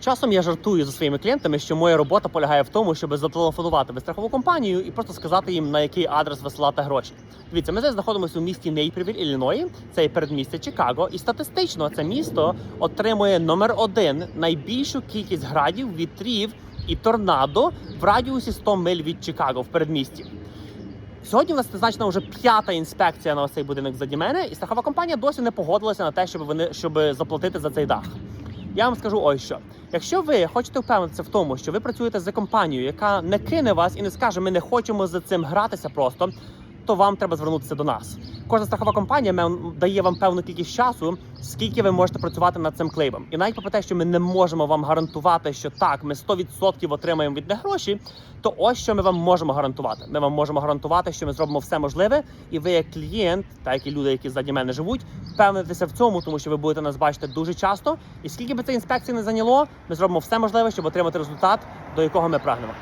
Часом я жартую зі своїми клієнтами, що моя робота полягає в тому, щоб зателефонувати в страхову компанію і просто сказати їм, на який адрес висилати гроші. Дивіться, ми зараз знаходимося у місті Нейпрівіль, Ілліної. Це передмістя Чикаго, і статистично це місто отримує номер один найбільшу кількість градів, вітрів і торнадо в радіусі 100 миль від Чикаго в передмісті. Сьогодні у нас призначена вже п'ята інспекція на цей будинок заді мене, і страхова компанія досі не погодилася на те, щоб вони щоб заплатити за цей дах. Я вам скажу ось що. Якщо ви хочете впевнитися в тому, що ви працюєте за компанією, яка не кине вас і не скаже, ми не хочемо за цим гратися просто, то вам треба звернутися до нас. Кожна страхова компанія дає вам певну кількість часу, скільки ви можете працювати над цим клеймом. І навіть попри те, що ми не можемо вам гарантувати, що так, ми 100% отримаємо від них гроші, то ось що ми вам можемо гарантувати. Ми вам можемо гарантувати, що ми зробимо все можливе, і ви, як клієнт, та як і люди, які ззаді мене живуть, впевнитеся в цьому, тому що ви будете нас бачити дуже часто. І скільки би це інспекцій не зайняло, ми зробимо все можливе, щоб отримати результат, до якого ми прагнемо.